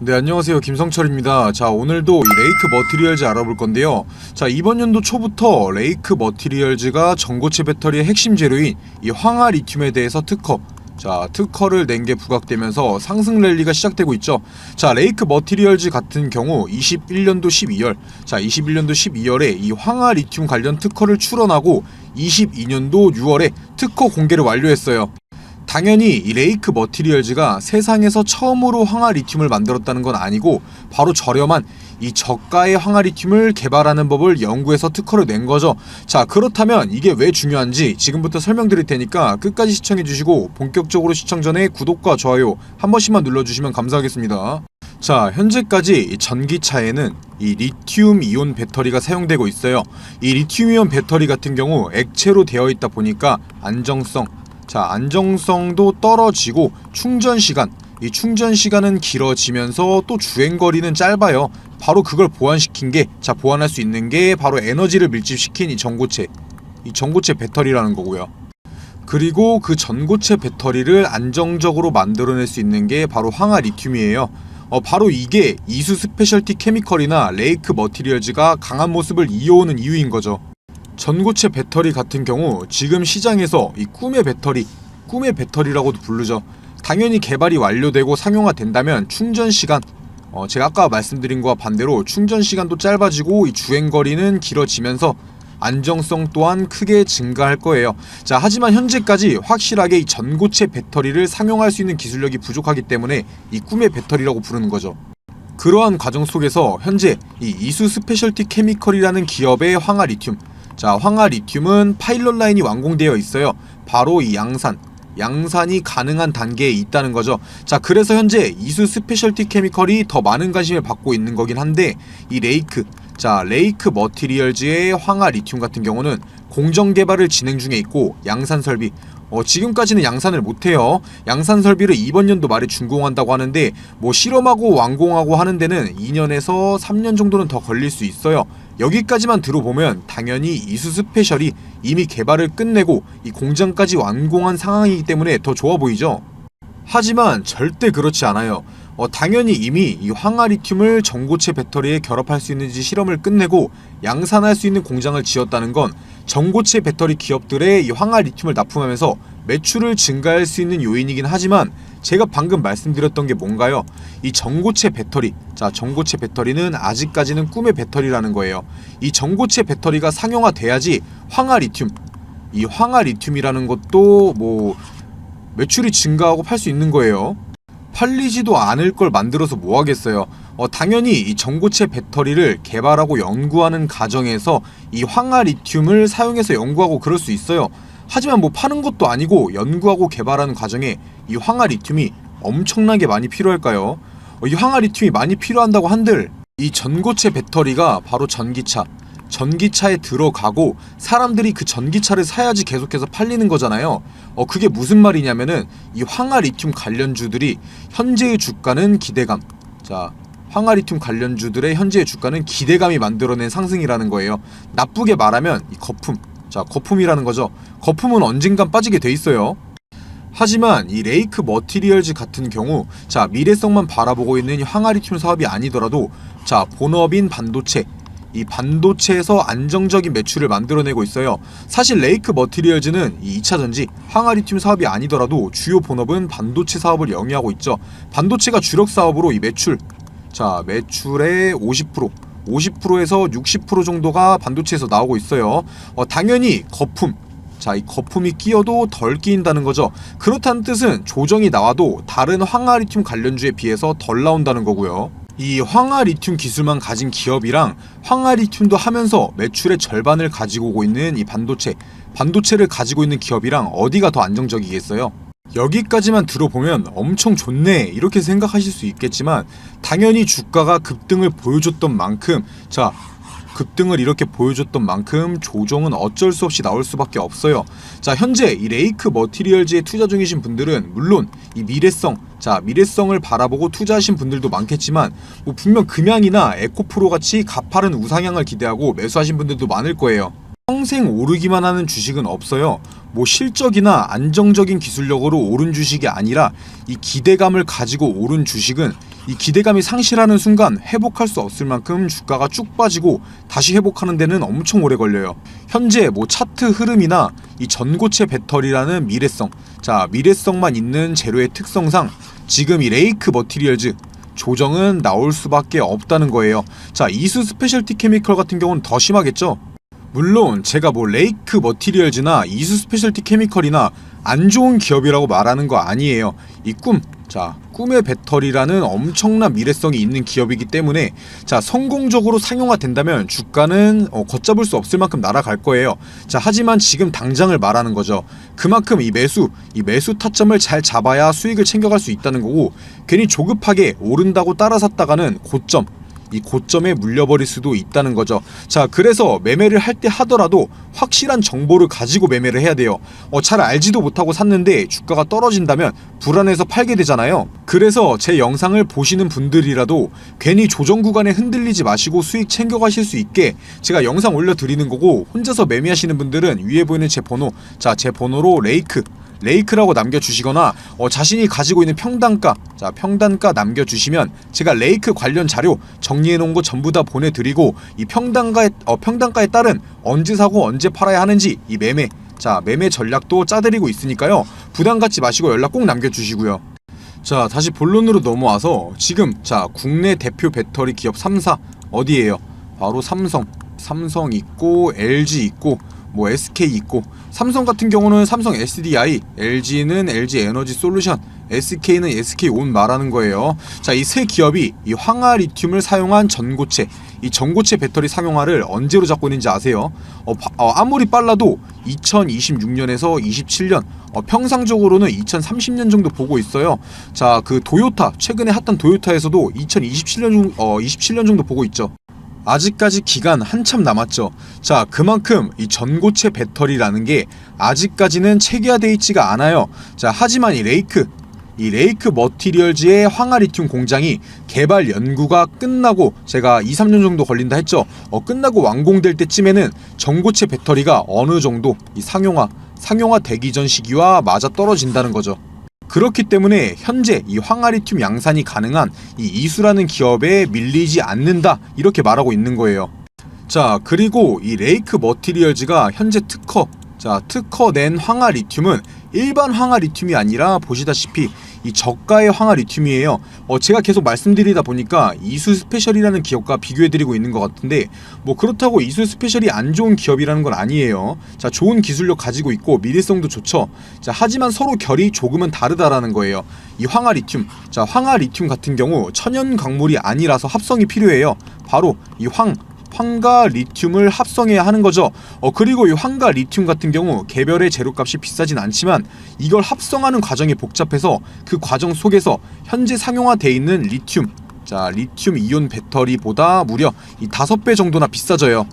네 안녕하세요. 김성철입니다. 자 오늘도 이 레이크 머티리얼즈 알아볼 건데요. 자 이번 연도 초부터 레이크 머티리얼즈가 전고체 배터리의 핵심 재료인 이 황화 리튬에 대해서 특허 자 특허를 낸 게 부각되면서 상승 랠리가 시작되고 있죠. 자 레이크 머티리얼즈 같은 경우 21년도 12월 자 21년도 12월에 이 황화 리튬 관련 특허를 출원하고 22년도 6월에 특허 공개를 완료했어요 당연히 이 레이크 머티리얼즈가 세상에서 처음으로 황화 리튬을 만들었다는 건 아니고 바로 저렴한 이 저가의 황화 리튬을 개발하는 법을 연구해서 특허를 낸 거죠. 자, 그렇다면 이게 왜 중요한지 지금부터 설명드릴 테니까 끝까지 시청해 주시고 본격적으로 시청 전에 구독과 좋아요 한 번씩만 눌러 주시면 감사하겠습니다. 자, 현재까지 이 전기차에는 이 리튬 이온 배터리가 사용되고 있어요. 이 리튬 이온 배터리 같은 경우 액체로 되어 있다 보니까 안정성 자, 안정성도 떨어지고 충전 시간, 이 충전 시간은 길어지면서 또 주행 거리는 짧아요. 바로 그걸 보완시킨 게, 자, 보완할 수 있는 게 바로 에너지를 밀집시킨 이 전고체, 이 전고체 배터리라는 거고요. 그리고 그 전고체 배터리를 안정적으로 만들어낼 수 있는 게 바로 황화 리튬이에요. 어, 바로 이게 이수 스페셜티 케미컬이나 레이크 머티리얼즈가 강한 모습을 이어오는 이유인 거죠. 전고체 배터리 같은 경우 지금 시장에서 이 꿈의 배터리, 꿈의 배터리라고도 부르죠. 당연히 개발이 완료되고 상용화된다면 충전 시간, 어, 제가 아까 말씀드린 거와 반대로 충전 시간도 짧아지고 이 주행 거리는 길어지면서 안정성 또한 크게 증가할 거예요. 자, 하지만 현재까지 확실하게 이 전고체 배터리를 상용할 수 있는 기술력이 부족하기 때문에 이 꿈의 배터리라고 부르는 거죠. 그러한 과정 속에서 현재 이 이수 스페셜티 케미컬이라는 기업의 황화 리튬 자, 황화 리튬은 파일럿 라인이 완공되어 있어요. 바로 이 양산, 양산이 가능한 단계에 있다는 거죠. 자, 그래서 현재 이수 스페셜티 케미컬이 더 많은 관심을 받고 있는 거긴 한데 이 레이크, 자, 레이크 머티리얼즈의 황화 리튬 같은 경우는 공정 개발을 진행 중에 있고 양산 설비 어, 지금까지는 양산을 못해요. 양산 설비를 이번 연도 말에 준공한다고 하는데 뭐 실험하고 완공하고 하는 데는 2년에서 3년 정도는 더 걸릴 수 있어요. 여기까지만 들어보면 당연히 이수 스 페셜이 이미 개발을 끝내고 이 공장까지 완공한 상황이기 때문에 더 좋아 보이죠. 하지만 절대 그렇지 않아요. 어, 당연히 이미 이 황화 리튬을 전고체 배터리에 결합할 수 있는지 실험을 끝내고 양산할 수 있는 공장을 지었다는 건 전고체 배터리 기업들의 이 황화 리튬을 납품하면서 매출을 증가할 수 있는 요인이긴 하지만 제가 방금 말씀드렸던 게 뭔가요? 이 전고체 배터리. 자, 전고체 배터리는 아직까지는 꿈의 배터리라는 거예요. 이 전고체 배터리가 상용화돼야지 황화 리튬. 이 황화 리튬이라는 것도 뭐 매출이 증가하고 팔 수 있는 거예요. 팔리지도 않을 걸 만들어서 뭐 하겠어요. 어, 당연히 이 전고체 배터리를 개발하고 연구하는 과정에서 이 황화 리튬을 사용해서 연구하고 그럴 수 있어요. 하지만 뭐 파는 것도 아니고 연구하고 개발하는 과정에 이 황화 리튬이 엄청나게 많이 필요할까요? 어, 이 황화 리튬이 많이 필요한다고 한들 이 전고체 배터리가 바로 전기차 전기차에 들어가고 사람들이 그 전기차를 사야지 계속해서 팔리는 거잖아요. 어 그게 무슨 말이냐면은 이 황화 리튬 관련주들이 현재의 주가는 기대감. 자, 황화 리튬 관련주들의 현재의 주가는 기대감이 만들어낸 상승이라는 거예요. 나쁘게 말하면 이 거품. 자, 거품이라는 거죠. 거품은 언젠간 빠지게 돼 있어요. 하지만 이 레이크 머티리얼즈 같은 경우 자 미래성만 바라보고 있는 이 황화 리튬 사업이 아니더라도 자 본업인 반도체 이 반도체에서 안정적인 매출을 만들어내고 있어요. 사실 레이크 머티리얼즈는 이 2차 전지 황화 리튬 사업이 아니더라도 주요 본업은 반도체 사업을 영위하고 있죠. 반도체가 주력 사업으로 이 매출 자 매출의 50% 50%에서 60% 정도가 반도체에서 나오고 있어요. 어, 당연히 거품 자, 이 거품이 끼어도 덜 끼인다는 거죠. 그렇다는 뜻은 조정이 나와도 다른 황화 리튬 관련주에 비해서 덜 나온다는 거고요. 이 황화 리튬 기술만 가진 기업이랑 황화 리튬도 하면서 매출의 절반을 가지고 오고 있는 이 반도체, 반도체를 가지고 있는 기업이랑 어디가 더 안정적이겠어요? 여기까지만 들어보면 엄청 좋네 이렇게 생각하실 수 있겠지만 당연히 주가가 급등을 보여줬던 만큼 자 급등을 이렇게 보여줬던 만큼 조정은 어쩔 수 없이 나올 수밖에 없어요. 자, 현재 이 레이크 머티리얼즈에 투자 중이신 분들은 물론 이 미래성, 자, 미래성을 바라보고 투자하신 분들도 많겠지만 뭐 분명 금양이나 에코프로 같이 가파른 우상향을 기대하고 매수하신 분들도 많을 거예요. 평생 오르기만 하는 주식은 없어요. 뭐 실적이나 안정적인 기술력으로 오른 주식이 아니라 이 기대감을 가지고 오른 주식은 이 기대감이 상실하는 순간 회복할 수 없을 만큼 주가가 쭉 빠지고 다시 회복하는 데는 엄청 오래 걸려요. 현재 뭐 차트 흐름이나 이 전고체 배터리라는 미래성, 자 미래성만 있는 재료의 특성상 지금 이 레이크 머티리얼즈 조정은 나올 수밖에 없다는 거예요. 자 이수 스페셜티 케미컬 같은 경우는 더 심하겠죠. 물론 제가 뭐 레이크 머티리얼즈나 이수 스페셜티 케미컬이나 안 좋은 기업이라고 말하는 거 아니에요. 이 꿈, 자 꿈의 배터리라는 엄청난 미래성이 있는 기업이기 때문에 자 성공적으로 상용화된다면 주가는 어, 걷잡을 수 없을 만큼 날아갈 거예요. 자 하지만 지금 당장을 말하는 거죠. 그만큼 이 매수, 이 매수 타점을 잘 잡아야 수익을 챙겨갈 수 있다는 거고 괜히 조급하게 오른다고 따라 샀다가는 고점 이 고점에 물려버릴 수도 있다는 거죠. 자, 그래서 매매를 할 때 하더라도 확실한 정보를 가지고 매매를 해야 돼요. 어, 잘 알지도 못하고 샀는데 주가가 떨어진다면 불안해서 팔게 되잖아요. 그래서 제 영상을 보시는 분들이라도 괜히 조정 구간에 흔들리지 마시고 수익 챙겨가실 수 있게 제가 영상 올려드리는 거고 혼자서 매매하시는 분들은 위에 보이는 제 번호, 자, 제 번호로 레이크 레이크라고 남겨주시거나 어, 자신이 가지고 있는 평단가 자 평단가 남겨주시면 제가 레이크 관련 자료 정리해놓은 거 전부 다 보내드리고 이 평단가에 어, 평단가에 따른 언제 사고 언제 팔아야 하는지 이 매매 자 매매 전략도 짜드리고 있으니까요 부담 갖지 마시고 연락 꼭 남겨주시고요. 자 다시 본론으로 넘어와서 지금 자 국내 대표 배터리 기업 3사 어디에요? 바로 삼성 삼성 있고 LG 있고 뭐 SK 있고 삼성 같은 경우는 삼성 SDI, LG는 LG 에너지 솔루션, SK는 SK 온 말하는 거예요. 자, 이 세 기업이 이 황화 리튬을 사용한 전고체, 이 전고체 배터리 상용화를 언제로 잡고 있는지 아세요? 어, 바- 어, 아무리 빨라도 2026년에서 27년, 어, 평상적으로는 2030년 정도 보고 있어요. 자, 그 도요타 최근에 핫한 도요타에서도 2027년 중, 어, 27년 정도 보고 있죠. 아직까지 기간 한참 남았죠. 자, 그만큼 이 전고체 배터리라는 게 아직까지는 체계화되어 있지가 않아요. 자, 하지만 이 레이크, 이 레이크 머티리얼즈의 황화 리튬 공장이 개발 연구가 끝나고 제가 2, 3년 정도 걸린다 했죠. 어, 끝나고 완공될 때쯤에는 전고체 배터리가 어느 정도 이 상용화, 상용화 되기 전 시기와 맞아 떨어진다는 거죠. 그렇기 때문에 현재 이 황화리튬 양산이 가능한 이 이수라는 기업에 밀리지 않는다 이렇게 말하고 있는 거예요. 자 그리고 이 레이크 머티리얼즈가 현재 특허 자 특허 낸 황화리튬은 일반 황화리튬이 아니라 보시다시피 이 저가의 황화 리튬이에요. 어 제가 계속 말씀드리다 보니까 이수 스페셜이라는 기업과 비교해드리고 있는 것 같은데 뭐 그렇다고 이수 스페셜이 안 좋은 기업이라는 건 아니에요. 자 좋은 기술력 가지고 있고 미래성도 좋죠. 자 하지만 서로 결이 조금은 다르다라는 거예요. 이 황화 리튬 자 황화 리튬 같은 경우 천연 광물이 아니라서 합성이 필요해요. 바로 이 황 황과 리튬을 합성해야 하는 거죠. 어 그리고 이 황과 리튬 같은 경우 개별의 재료값이 비싸진 않지만 이걸 합성하는 과정이 복잡해서 그 과정 속에서 현재 상용화돼 있는 리튬 자 리튬 이온 배터리보다 무려 이 다섯 배 정도나 비싸져요.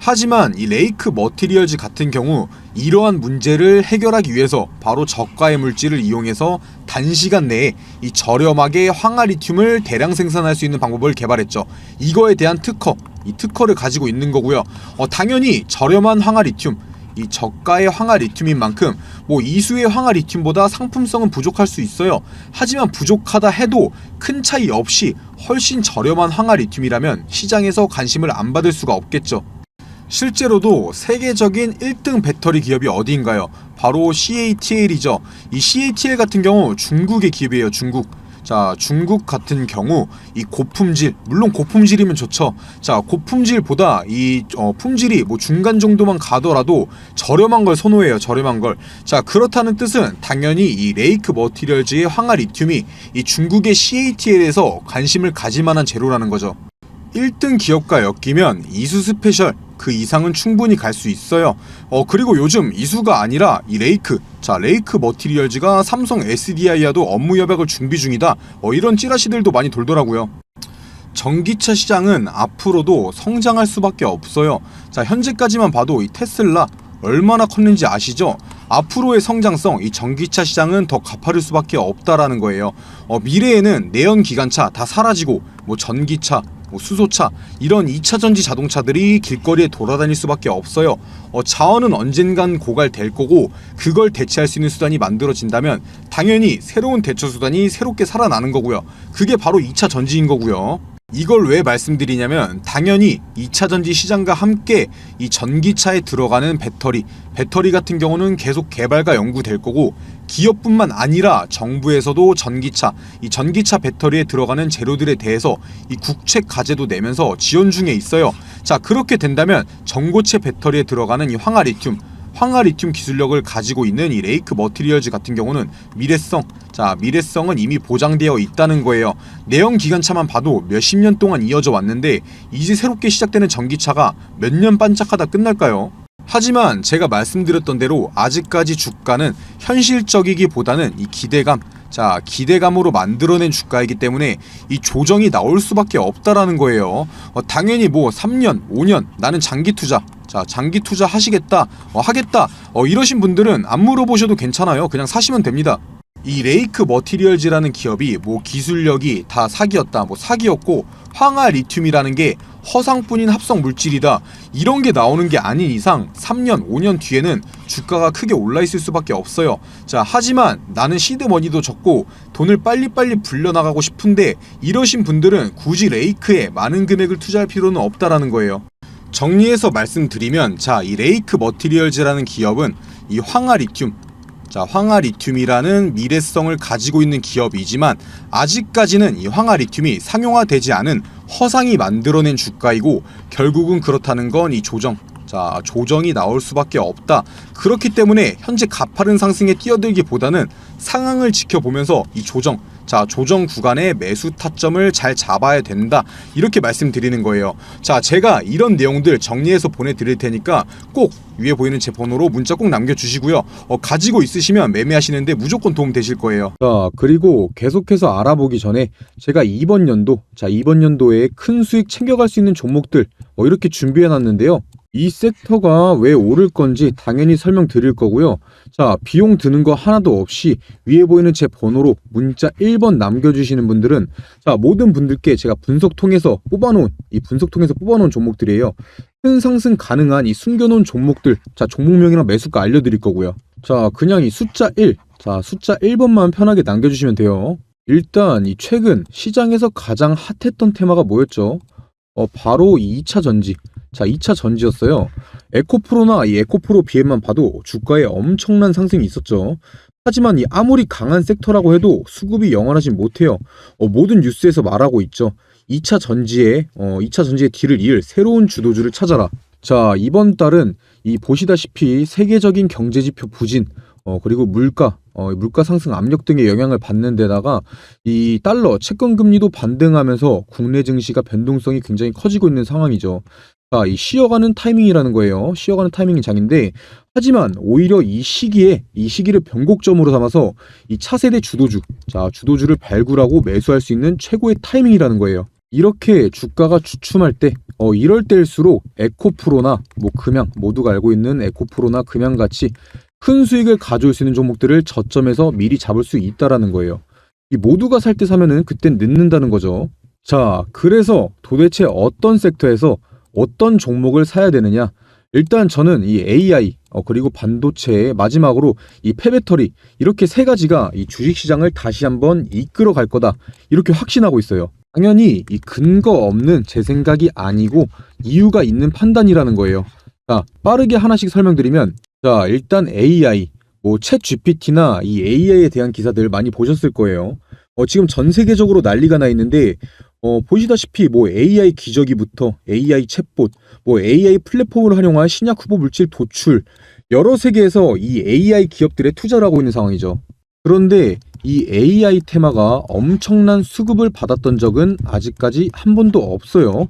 하지만 이 레이크 머티리얼즈 같은 경우 이러한 문제를 해결하기 위해서 바로 저가의 물질을 이용해서 단시간 내에 이 저렴하게 황화 리튬을 대량 생산할 수 있는 방법을 개발했죠. 이거에 대한 특허, 이 특허를 가지고 있는 거고요. 어, 당연히 저렴한 황화 리튬, 이 저가의 황화 리튬인 만큼 뭐 이수의 황화 리튬보다 상품성은 부족할 수 있어요. 하지만 부족하다 해도 큰 차이 없이 훨씬 저렴한 황화 리튬이라면 시장에서 관심을 안 받을 수가 없겠죠. 실제로도 세계적인 1등 배터리 기업이 어디인가요? 바로 CATL이죠. 이 CATL 같은 경우 중국의 기업이에요. 중국. 자, 중국 같은 경우 이 고품질, 물론 고품질이면 좋죠. 자, 고품질보다 이 어, 품질이 뭐 중간 정도만 가더라도 저렴한 걸 선호해요. 저렴한 걸. 자, 그렇다는 뜻은 당연히 이 레이크 머티리얼즈의 황화 리튬이 이 중국의 CATL에서 관심을 가질 만한 재료라는 거죠. 1등 기업과 엮이면 이수 스페셜 그 이상은 충분히 갈 수 있어요. 어 그리고 요즘 이수가 아니라 이 레이크 자 레이크 머티리얼즈가 삼성 SDI와도 업무 협약을 준비 중이다. 어 이런 찌라시들도 많이 돌더라고요. 전기차 시장은 앞으로도 성장할 수밖에 없어요. 자 현재까지만 봐도 이 테슬라 얼마나 컸는지 아시죠? 앞으로의 성장성, 이 전기차 시장은 더 가파를 수밖에 없다라는 거예요. 어, 미래에는 내연 기관차 다 사라지고 뭐 전기차, 뭐 수소차 이런 2차 전지 자동차들이 길거리에 돌아다닐 수밖에 없어요. 어, 자원은 언젠간 고갈될 거고 그걸 대체할 수 있는 수단이 만들어진다면 당연히 새로운 대처 수단이 새롭게 살아나는 거고요. 그게 바로 2차 전지인 거고요. 이걸 왜 말씀드리냐면 당연히 2차 전지 시장과 함께 이 전기차에 들어가는 배터리, 배터리 같은 경우는 계속 개발과 연구될 거고 기업뿐만 아니라 정부에서도 전기차, 이 전기차 배터리에 들어가는 재료들에 대해서 이 국책 과제도 내면서 지원 중에 있어요. 자, 그렇게 된다면 전고체 배터리에 들어가는 이 황화 리튬 황화 리튬 기술력을 가지고 있는 이 레이크 머티리얼즈 같은 경우는 미래성, 자 미래성은 이미 보장되어 있다는 거예요. 내연 기관차만 봐도 몇십 년 동안 이어져 왔는데 이제 새롭게 시작되는 전기차가 몇 년 반짝하다 끝날까요? 하지만 제가 말씀드렸던 대로 아직까지 주가는 현실적이기보다는 이 기대감, 자 기대감으로 만들어낸 주가이기 때문에 이 조정이 나올 수밖에 없다라는 거예요. 어, 당연히 뭐 3년, 5년 나는 장기 투자, 자 장기 투자 하시겠다, 어, 하겠다, 어, 이러신 분들은 안 물어보셔도 괜찮아요. 그냥 사시면 됩니다. 이 레이크 머티리얼즈라는 기업이 뭐 기술력이 다 사기였다, 뭐 사기였고 황화 리튬이라는 게 허상뿐인 합성 물질이다 이런 게 나오는 게 아닌 이상 3년, 5년 뒤에는 주가가 크게 올라 있을 수밖에 없어요. 자, 하지만 나는 시드머니도 적고 돈을 빨리빨리 불려나가고 싶은데 이러신 분들은 굳이 레이크에 많은 금액을 투자할 필요는 없다라는 거예요. 정리해서 말씀드리면 자, 이 레이크 머티리얼즈라는 기업은 이 황화 리튬 자, 황화 리튬이라는 미래성을 가지고 있는 기업이지만 아직까지는 이 황화 리튬이 상용화되지 않은 허상이 만들어낸 주가이고 결국은 그렇다는 건 이 조정 자, 조정이 나올 수밖에 없다. 그렇기 때문에 현재 가파른 상승에 뛰어들기보다는 상황을 지켜보면서 이 조정, 자, 조정 구간의 매수 타점을 잘 잡아야 된다. 이렇게 말씀드리는 거예요. 자, 제가 이런 내용들 정리해서 보내드릴 테니까 꼭 위에 보이는 제 번호로 문자 꼭 남겨주시고요. 어, 가지고 있으시면 매매하시는데 무조건 도움 되실 거예요. 자, 그리고 계속해서 알아보기 전에 제가 이번 연도, 자, 이번 연도에 큰 수익 챙겨갈 수 있는 종목들 뭐 이렇게 준비해 놨는데요. 이 섹터가 왜 오를 건지 당연히 설명드릴 거고요. 자, 비용 드는 거 하나도 없이 위에 보이는 제 번호로 문자 1번 남겨주시는 분들은 자, 모든 분들께 제가 분석 통해서 뽑아놓은 이 분석 통해서 뽑아놓은 종목들이에요. 큰 상승 가능한 이 숨겨놓은 종목들, 자, 종목명이랑 매수가 알려드릴 거고요. 자, 그냥 이 숫자 1, 자, 숫자 1번만 편하게 남겨주시면 돼요. 일단 이 최근 시장에서 가장 핫했던 테마가 뭐였죠? 어, 바로 이 2차 전지. 자, 2차 전지였어요. 에코프로나 이 에코프로 BM만 봐도 주가에 엄청난 상승이 있었죠. 하지만 이 아무리 강한 섹터라고 해도 수급이 영원하진 못해요. 어, 모든 뉴스에서 말하고 있죠. 2차 전지에 어, 2차 전지의 뒤를 이을 새로운 주도주를 찾아라. 자, 이번 달은 이 보시다시피 세계적인 경제 지표 부진 어, 그리고 물가 어, 물가 상승 압력 등의 영향을 받는 데다가 이 달러 채권 금리도 반등하면서 국내 증시가 변동성이 굉장히 커지고 있는 상황이죠. 자, 이 쉬어가는 타이밍이라는 거예요. 쉬어가는 타이밍이 장인데 하지만 오히려 이 시기에 이 시기를 변곡점으로 삼아서 이 차세대 주도주, 자 주도주를 발굴하고 매수할 수 있는 최고의 타이밍이라는 거예요. 이렇게 주가가 주춤할 때, 어 이럴 때일수록 에코프로나 뭐 금양 모두가 알고 있는 에코프로나 금양 같이 큰 수익을 가져올 수 있는 종목들을 저점에서 미리 잡을 수 있다라는 거예요. 이 모두가 살 때 사면은 그땐 늦는다는 거죠. 자, 그래서 도대체 어떤 섹터에서 어떤 종목을 사야 되느냐? 일단 저는 이 AI 어, 그리고 반도체 마지막으로 이 폐배터리 이렇게 세 가지가 이 주식시장을 다시 한번 이끌어 갈 거다 이렇게 확신하고 있어요. 당연히 이 근거 없는 제 생각이 아니고 이유가 있는 판단이라는 거예요. 자 빠르게 하나씩 설명드리면 자 일단 AI 뭐챗 GPT나 이 AI에 대한 기사들 많이 보셨을 거예요. 어, 지금 전 세계적으로 난리가 나 있는데 어, 보시다시피 뭐 AI 기저귀부터 AI 챗봇, 뭐 AI 플랫폼을 활용한 신약 후보 물질 도출 여러 세계에서 이 AI 기업들에 투자를 하고 있는 상황이죠. 그런데 이 AI 테마가 엄청난 수급을 받았던 적은 아직까지 한 번도 없어요.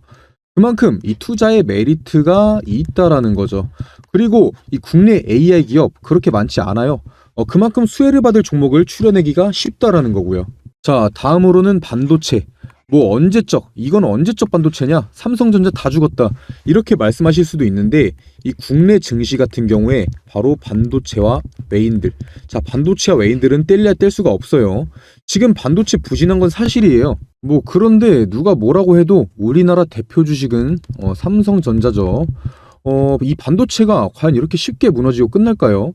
그만큼 이 투자의 메리트가 있다라는 거죠. 그리고 이 국내 AI 기업 그렇게 많지 않아요. 어, 그만큼 수혜를 받을 종목을 추려내기가 쉽다라는 거고요. 자, 다음으로는 반도체. 뭐 언제적 이건 언제적 반도체냐? 삼성전자 다 죽었다. 이렇게 말씀하실 수도 있는데 이 국내 증시 같은 경우에 바로 반도체와 외인들. 자 반도체와 외인들은 뗄래야 뗄 수가 없어요. 지금 반도체 부진한 건 사실이에요. 뭐 그런데 누가 뭐라고 해도 우리나라 대표 주식은 어, 삼성전자죠. 어, 이 반도체가 과연 이렇게 쉽게 무너지고 끝날까요?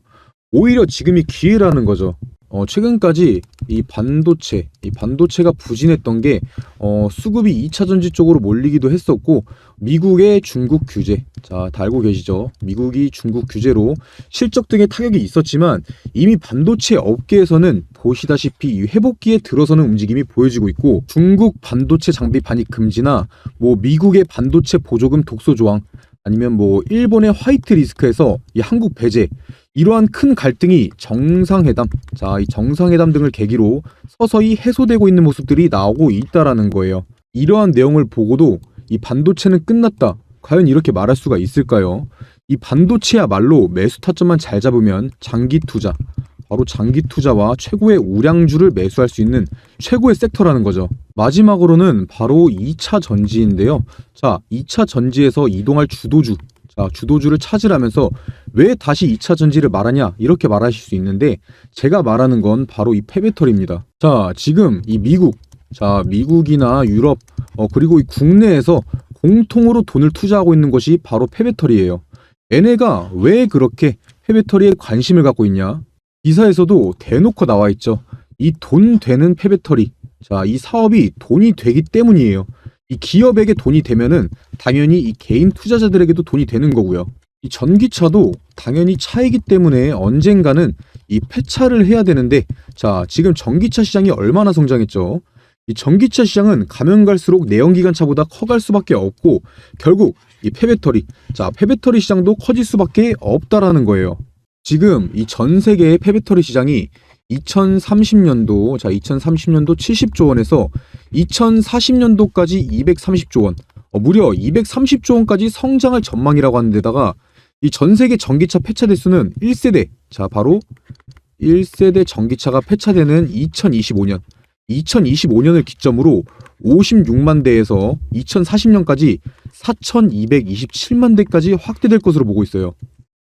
오히려 지금이 기회라는 거죠 어, 최근까지 이 반도체, 이 반도체가 부진했던 게 어, 수급이 2차 전지 쪽으로 몰리기도 했었고 미국의 중국 규제, 자, 다 알고 계시죠? 미국이 중국 규제로 실적 등의 타격이 있었지만 이미 반도체 업계에서는 보시다시피 이 회복기에 들어서는 움직임이 보여지고 있고 중국 반도체 장비 반입 금지나 뭐 미국의 반도체 보조금 독소 조항 아니면 뭐 일본의 화이트 리스크에서 이 한국 배제 이러한 큰 갈등이 정상회담, 자, 이 정상회담 등을 계기로 서서히 해소되고 있는 모습들이 나오고 있다라는 거예요. 이러한 내용을 보고도 이 반도체는 끝났다. 과연 이렇게 말할 수가 있을까요? 이 반도체야말로 매수 타점만 잘 잡으면 장기 투자, 바로 장기 투자와 최고의 우량주를 매수할 수 있는 최고의 섹터라는 거죠. 마지막으로는 바로 2차 전지인데요. 자, 2차 전지에서 이동할 주도주, 자, 주도주를 찾으라면서 왜 다시 2차 전지를 말하냐 이렇게 말하실 수 있는데 제가 말하는 건 바로 이 폐배터리입니다. 자, 지금 이 미국, 자, 미국이나 유럽, 어, 그리고 이 국내에서 공통으로 돈을 투자하고 있는 것이 바로 폐배터리예요. 얘네가 왜 그렇게 폐배터리에 관심을 갖고 있냐? 기사에서도 대놓고 나와 있죠. 이 돈 되는 폐배터리. 자, 이 사업이 돈이 되기 때문이에요. 이 기업에게 돈이 되면은 당연히 이 개인 투자자들에게도 돈이 되는 거고요. 이 전기차도 당연히 차이기 때문에 언젠가는 이 폐차를 해야 되는데 자, 지금 전기차 시장이 얼마나 성장했죠? 이 전기차 시장은 가면 갈수록 내연기관차보다 커갈 수밖에 없고 결국 이 폐배터리, 자, 폐배터리 시장도 커질 수밖에 없다라는 거예요. 지금 이 전 세계의 폐배터리 시장이 2030년도, 자, 2030년도 70조 원에서 2040년도까지 230조 원, 어, 무려 230조 원까지 성장할 전망이라고 하는데다가 이 전 세계 전기차 폐차 대수는 1세대, 자, 바로 1세대 전기차가 폐차되는 2025년, 2025년을 기점으로 56만 대에서 2040년까지 4,227만 대까지 확대될 것으로 보고 있어요.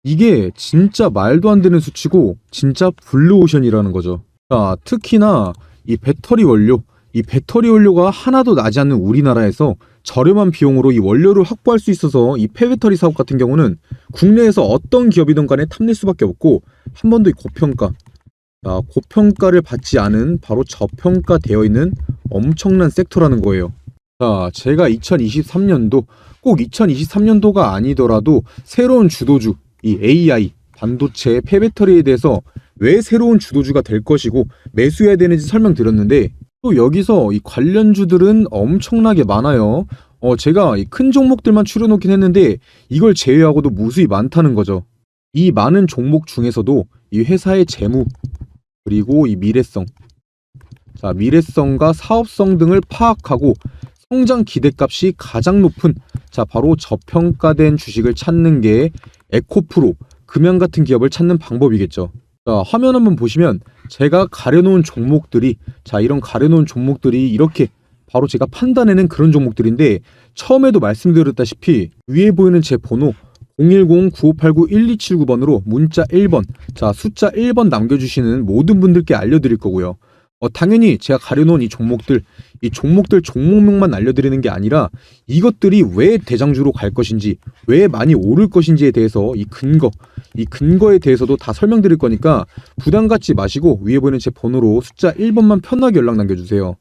이게 진짜 말도 안 되는 수치고 진짜 블루오션이라는 거죠. 자, 특히나 이 배터리 원료, 이 배터리 원료가 하나도 나지 않는 우리나라에서 저렴한 비용으로 이 원료를 확보할 수 있어서 이 폐배터리 사업 같은 경우는 국내에서 어떤 기업이든 간에 탐낼 수밖에 없고 한 번도 이 고평가, 자, 고평가를 받지 않은 바로 저평가되어 있는 엄청난 섹터라는 거예요. 자, 제가 2023년도 꼭 2023년도가 아니더라도 새로운 주도주, 이 AI, 반도체, 폐배터리에 대해서 왜 새로운 주도주가 될 것이고 매수해야 되는지 설명드렸는데 또 여기서 이 관련주들은 엄청나게 많아요. 어, 제가 이큰 종목들만 추려놓긴 했는데 이걸 제외하고도 무수히 많다는 거죠. 이 많은 종목 중에서도 이 회사의 재무 그리고 이 미래성 자, 미래성과 사업성 등을 파악하고 성장 기대값이 가장 높은 자, 바로 저평가된 주식을 찾는 게 에코프로 금양 같은 기업을 찾는 방법이겠죠. 자, 화면 한번 보시면 제가 가려놓은 종목들이 자, 이런 가려놓은 종목들이 이렇게 바로 제가 판단해낸 그런 종목들인데 처음에도 말씀드렸다시피 위에 보이는 제 번호 010-9589-1279번으로 문자 1번 자 숫자 1번 남겨주시는 모든 분들께 알려드릴 거고요. 어, 당연히 제가 가려놓은 이 종목들, 이 종목들 종목명만 알려드리는 게 아니라 이것들이 왜 대장주로 갈 것인지, 왜 많이 오를 것인지에 대해서 이 근거, 이 근거에 대해서도 다 설명드릴 거니까 부담 갖지 마시고 위에 보이는 제 번호로 숫자 1번만 편하게 연락 남겨주세요.